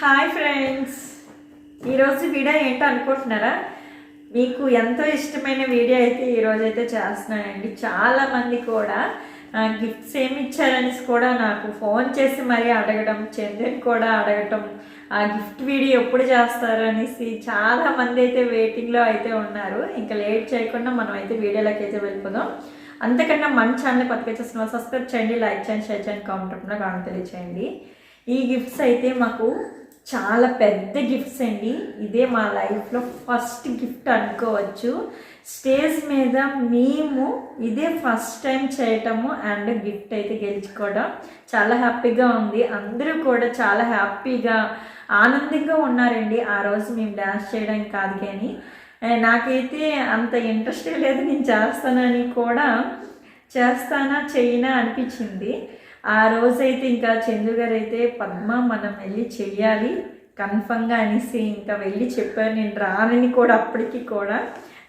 Hi friends ఈరోజు video ఏంటో అనుకుంటున్నారా? మీకు ఎంతో ఇష్టమైన వీడియో అయితే ఈరోజు అయితే చేస్తున్నానండి. చాలామంది కూడా గిఫ్ట్స్ ఏమి ఇచ్చారనేసి కూడా నాకు ఫోన్ చేసి మరీ అడగడం చంద్రని కూడా అడగటం ఆ గిఫ్ట్ వీడియో ఎప్పుడు చేస్తారు అనేసి చాలా మంది అయితే వెయిటింగ్లో అయితే ఉన్నారు. ఇంకా లేట్ చేయకుండా మనం అయితే వీడియోలోకి అయితే వెళ్ళిపోదాం. అంతకన్నా మన ఛానల్ కొత్తగా చేసిన సబ్స్క్రైబ్ చేయండి లైక్ చేయండి షేర్ చేయండి కామెంట్ కూడా కామెంట్ తెలియచేయండి. ఈ గిఫ్ట్స్ అయితే మాకు చాలా పెద్ద గిఫ్ట్స్ అండి. ఇదే మా లైఫ్లో ఫస్ట్ గిఫ్ట్ అనుకోవచ్చు. స్టేజ్ మీద మేము ఇదే ఫస్ట్ టైం చేయటము అండ్ గిఫ్ట్ అయితే గెలుచుకోవడం చాలా హ్యాపీగా ఉంది. అందరూ కూడా చాలా హ్యాపీగా ఆనందంగా ఉన్నారండి. ఆ రోజు మేము డ్యాన్స్ చేయడం కాదు కానీ నాకైతే అంత ఇంట్రెస్ట్ లేదు నేను చేస్తానని కూడా చేస్తానా చేయనా అనిపించింది. ఆ రోజైతే ఇంకా చందు గారు అయితే పద్మ మనం వెళ్ళి చెయ్యాలి. కన్ఫర్మ్గా అనేసి ఇంకా వెళ్ళి చెప్పాను నేను రానని కూడా అప్పటికి కూడా.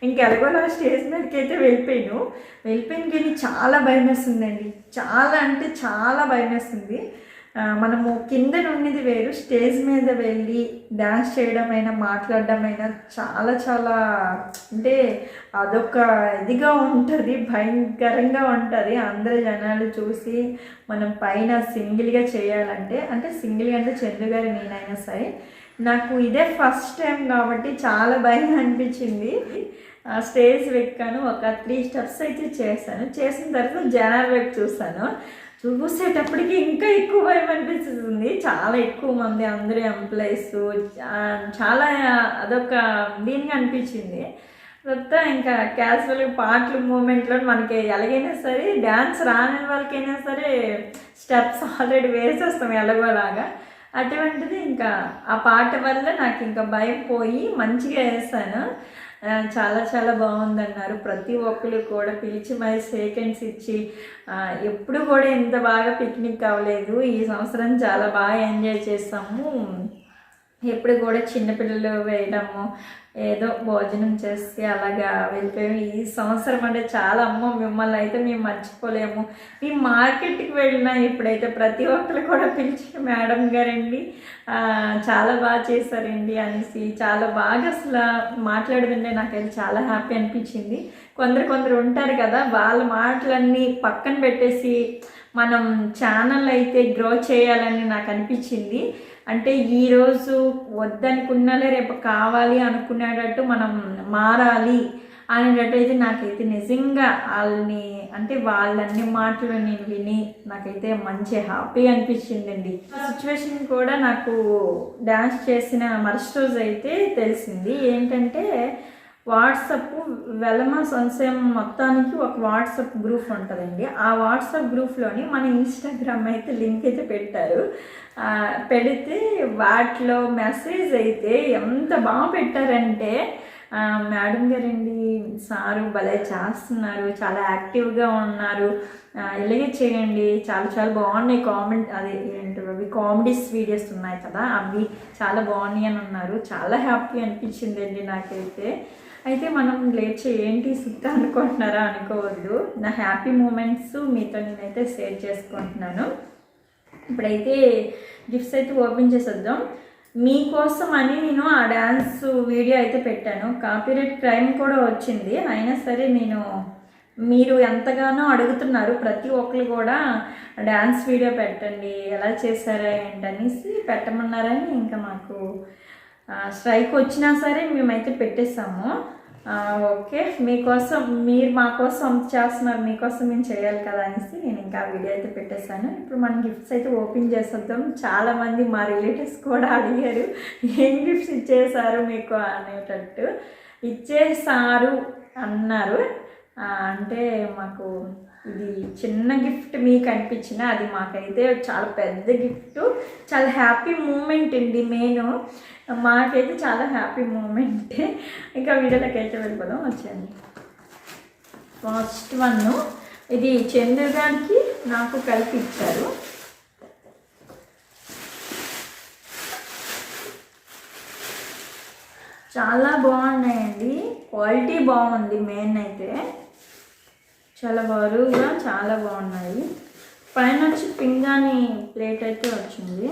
ఇంకా ఎలాగోలా స్టేజ్ మీదకి అయితే వెళ్ళిపోయాను. వెళ్ళిపోయిన కానీ చాలా భయం వేస్తుందండి చాలా అంటే చాలా భయం వేస్తుంది మనము కింద నుండిది వేరు స్టేజ్ మీద వెళ్ళి డ్యాన్స్ చేయడమైనా మాట్లాడడమైనా చాలా చాలా అంటే అదొక ఇదిగా ఉంటుంది భయంకరంగా ఉంటుంది. అందరు జనాలు చూసి మనం పైన సింగిల్గా చేయాలంటే అంటే సింగిల్గా అంటే చందు గారు నేనైనా సరే నాకు ఇదే ఫస్ట్ టైం కాబట్టి చాలా భయం అనిపించింది. ఆ స్టేజ్ ఎక్కాను ఒక త్రీ స్టెప్స్ అయితే చేశాను. చేసిన తర్వాత జనాల వైపు చూస్తాను చూసేటప్పటికి ఇంకా ఎక్కువ భయం అనిపిస్తుంది. చాలా ఎక్కువ మంది అందరూ ఎంప్లాయీస్ చాలా అదొక దీనిగా అనిపించింది. తర్వాత ఇంకా క్యాజువల్ పాటలు మూమెంట్లో మనకి ఎలాగైనా సరే డ్యాన్స్ రాని వాళ్ళకైనా సరే స్టెప్స్ ఆల్రెడీ వేసేస్తాం ఎలాగోలాగా. అటువంటిది ఇంకా ఆ పాట వల్ల నాకు ఇంకా భయం పోయి మంచిగా వేసాను. చాలా చాలా బాగుందన్నారు. ప్రతి ఒక్కరు కూడా పిలిచి మరి సెకండ్స్ ఇచ్చి ఎప్పుడు కూడా ఇంత బాగా పిక్నిక్ అవ్వలేదు. ఈ సంవత్సరం చాలా బాగా ఎంజాయ్ చేస్తాము ఎప్పుడు కూడా చిన్నపిల్లలు వేయడము ఏదో భోజనం చేసి అలాగా వెళ్ళిపోయాము ఈ సంవత్సరం అంటే చాలా అమ్మ మిమ్మల్ని అయితే మేము మర్చిపోలేము. మీ మార్కెట్కి వెళ్ళినా ఇప్పుడైతే ప్రతి ఒక్కరు కూడా పిలిచి మేడం గారండి చాలా బాగా చేశారండి అనేసి చాలా బాగా అసలు మాట్లాడుతుంటే నాకైతే చాలా హ్యాపీ అనిపించింది. కొందరు కొందరు ఉంటారు కదా వాళ్ళ మాటలన్నీ పక్కన పెట్టేసి మనం ఛానల్ అయితే గ్రో చేయాలని నాకు అనిపించింది. అంటే ఈరోజు వద్దనుకున్నాలే రేపు కావాలి అనుకునేటట్టు మనం మారాలి అనేటట్టయితే నాకైతే నిజంగా వాళ్ళని అంటే వాళ్ళన్ని మాటలు నేను విని నాకైతే మంచి హ్యాపీ అనిపించిందండి. సిచ్యువేషన్ కూడా నాకు డ్యాన్స్ చేసిన మరుసటి రోజు అయితే తెలిసింది. ఏంటంటే వాట్సప్ వెలమ సంశయం మొత్తానికి ఒక వాట్సప్ గ్రూప్ ఉంటుందండి. ఆ వాట్సాప్ గ్రూప్లోని మన ఇన్స్టాగ్రామ్ అయితే లింక్ అయితే పెట్టారు. పెడితే వాటిలో మెసేజ్ అయితే ఎంత బాగా పెట్టారంటే మేడం గారండి సారు భలే చేస్తున్నారు చాలా యాక్టివ్గా ఉన్నారు. ఇలాగే చేయండి. చాలా చాలా బాగున్నాయి కామెంట్ అది ఏంటి అవి కామెడీస్ వీడియోస్ ఉన్నాయి కదా అవి చాలా బాగున్నాయి అని ఉన్నారు చాలా హ్యాపీ అనిపించిందండి నాకైతే. అయితే మనం లేట్ ఏంటి సుత్త అనుకుంటున్నారా అనుకోవద్దు. నా హ్యాపీ మూమెంట్స్ మీతో నేనైతే షేర్ చేసుకుంటున్నాను. ఇప్పుడైతే గిఫ్ట్స్ అయితే ఓపెన్ చేసేద్దాం. మీకోసం అని నేను ఆ డ్యాన్స్ వీడియో అయితే పెట్టాను. కాపీరైట్ క్రైమ్ కూడా వచ్చింది. అయినా సరే నేను మీరు ఎంతగానో అడుగుతున్నారు ప్రతి ఒక్కరు కూడా డ్యాన్స్ వీడియో పెట్టండి ఎలా చేశారా ఏంటనేసి పెట్టమన్నారని ఇంకా మాకు స్ట్రైక్ వచ్చినా సరే మేమైతే పెట్టేస్తాము. ఓకే. మీకోసం మీరు మా కోసం చేస్తున్నారు మీకోసం మేము చేయాలి కదా అనేసి నేను ఇంకా వీడియో అయితే పెట్టేశాను. ఇప్పుడు మనం గిఫ్ట్స్ అయితే ఓపెన్ చేసేద్దాం. చాలామంది మా రిలేటివ్స్ కూడా అడిగారు ఏం గిఫ్ట్స్ ఇచ్చేసారు మీకు? అనేటట్టు. ఇచ్చేసారు అన్నారు. అంటే మాకు ఇది చిన్న గిఫ్ట్ మీకు అనిపించిన అది మాకైతే చాలా పెద్ద గిఫ్ట్. చాలా హ్యాపీ మూమెంట్ అండి మెయిన్. మాకైతే చాలా హ్యాపీ మూమెంట్. ఇంకా వీడియోలోకి అయితే వెళ్ళిపోదాం వచ్చేయండి. ఫస్ట్ వన్ ఇది చంద్రగానికి నాకు కలిపి ఇచ్చారు. చాలా బాగున్నాయండి. క్వాలిటీ బాగుంది మెయిన్ అయితే. చాలా బరువుగా చాలా బాగున్నాయి. పైన వచ్చి పింగాని ప్లేట్ అయితే వచ్చింది.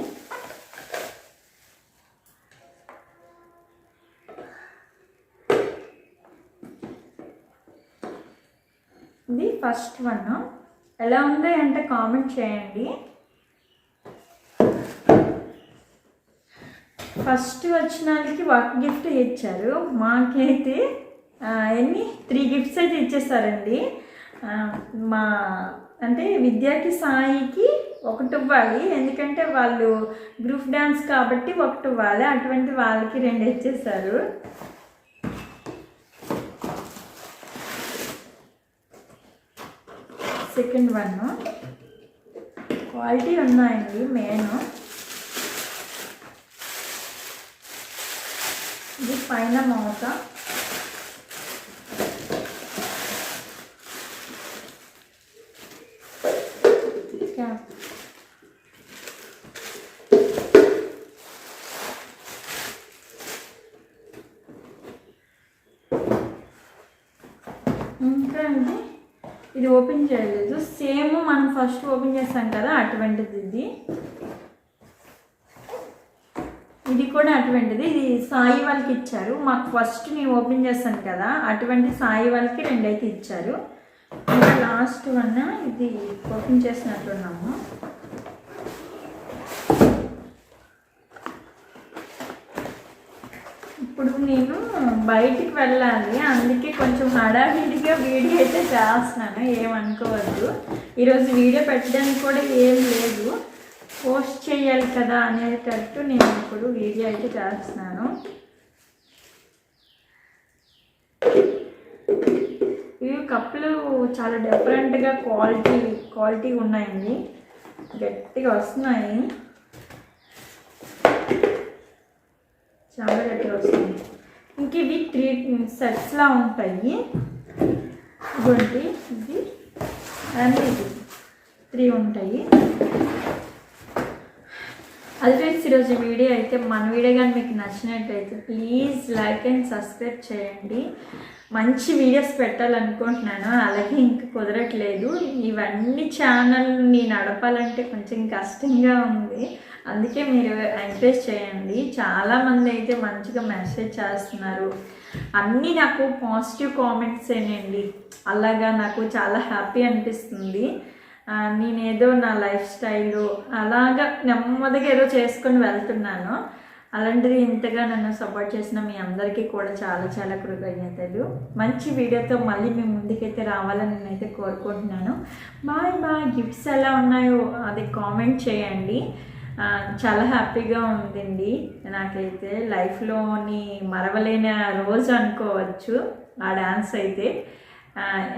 ఇది ఫస్ట్ వన్. ఎలా ఉంది అంటే కామెంట్ చేయండి. ఫస్ట్ వచ్చిన వాళ్ళకి ఒక గిఫ్ట్ ఇచ్చారు. మాకైతే ఎన్ని? త్రీ గిఫ్ట్స్ అయితే ఇచ్చేస్తారండి మా అంటే విద్యాకి సాయికి ఒకటి ఇవ్వాలి. ఎందుకంటే వాళ్ళు గ్రూప్ డ్యాన్స్ కాబట్టి ఒకటి ఇవ్వాలి. అటువంటి వాళ్ళకి రెండు ఇచ్చేసారు సెకండ్ వన్. క్వాలిటీ ఉన్నాయండి మెయిన్. ఇది పైన మౌత క్యాప్ ఇంకా అండి ఇది ఓపెన్ చేయలేదు. సేమ్ మనం ఫస్ట్ ఓపెన్ చేస్తాం కదా అటువంటిది ఇది. ఇది కూడా అటువంటిది. ఇది సాయి వాళ్ళకి ఇచ్చారు. మాకు ఫస్ట్ నేను ఓపెన్ చేస్తాను కదా అటువంటి సాయి వాళ్ళకి రెండైతే ఇచ్చారు. ఇది లాస్ట్ వన్ ఇది ఓపెన్ చేసినట్టున్నాము ఇప్పుడు నేను బయటికి వెళ్ళాలి. అందుకే కొంచెం హడావిడిగా వీడియో అయితే చేస్తున్నాను. ఏమనుకోవద్దు. ఈరోజు వీడియో పెట్టడానికి కూడా ఏం లేదు. పోస్ట్ చేయాలి కదా అనేటట్టు నేను ఇప్పుడు వీడియో అయితే చేస్తున్నాను. ఇవి కప్పులు చాలా డిఫరెంట్గా క్వాలిటీ క్వాలిటీ ఉన్నాయండి. గట్టిగా వస్తున్నాయి. చాలా గట్టిగా వస్తుంది ఇంక ఇవి త్రీ సెట్స్లా ఉంటాయి. ఇదిగోండి ఇది అండ్ ఇది త్రీ ఉంటాయి. అది ఫ్రెండ్స్ ఈరోజు వీడియో అయితే మన వీడియో కానీ మీకు నచ్చినట్టయితే ప్లీజ్ లైక్ అండ్ సబ్స్క్రైబ్ చేయండి. మంచి వీడియోస్ పెట్టాలనుకుంటున్నాను అలాగే ఇంక కుదరట్లేదు. ఇవన్నీ ఛానల్ని నడపాలంటే కొంచెం కష్టంగా ఉంది. అందుకే మీరు ఎంకరేజ్ చేయండి. చాలామంది అయితే మంచిగా మెసేజ్ చేస్తున్నారు. అన్నీ నాకు పాజిటివ్ కామెంట్సేనండి అలాగా నాకు చాలా హ్యాపీ అనిపిస్తుంది. నేనేదో నా లైఫ్ స్టైల్ అలాగా నెమ్మదిగా ఏదో చేసుకొని వెళ్తున్నాను. అలాంటిది ఇంతగా నన్ను సపోర్ట్ చేసిన మీ అందరికీ కూడా చాలా చాలా కృతజ్ఞతలు. మంచి వీడియోతో మళ్ళీ మీ ముందుకైతే రావాలని నేనైతే కోరుకుంటున్నాను. Bye bye. గిఫ్ట్స్ ఎలా ఉన్నాయో అది కామెంట్ చేయండి. చాలా హ్యాపీగా ఉందండి. నాకైతే లైఫ్లోని మరవలేని రోజు అనుకోవచ్చు. ఆ డ్యాన్స్ అయితే.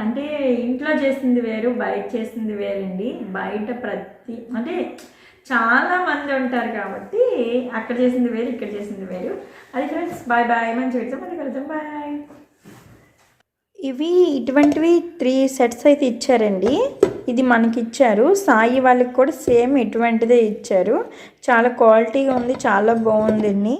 అంటే ఇంట్లో చేసింది వేరు బయట చేసింది వేరండి. బయట ప్రతి అంటే చాలా మంది ఉంటారు కాబట్టి అక్కడ చేసింది వేరు ఇక్కడ చేసింది వేరు. అది ఫ్రెండ్స్ బాయ్ బాయ్. మంచి పెడతాం మళ్ళీ కలుద్దాం బాయ్. ఇవి ఇటువంటివి త్రీ సెట్స్ అయితే ఇచ్చారండి. ఇది మనకి ఇచ్చారు సాయి వాళ్ళకి కూడా సేమ్ ఇటువంటిదే ఇచ్చారు. చాలా క్వాలిటీగా ఉంది చాలా బాగుందండి.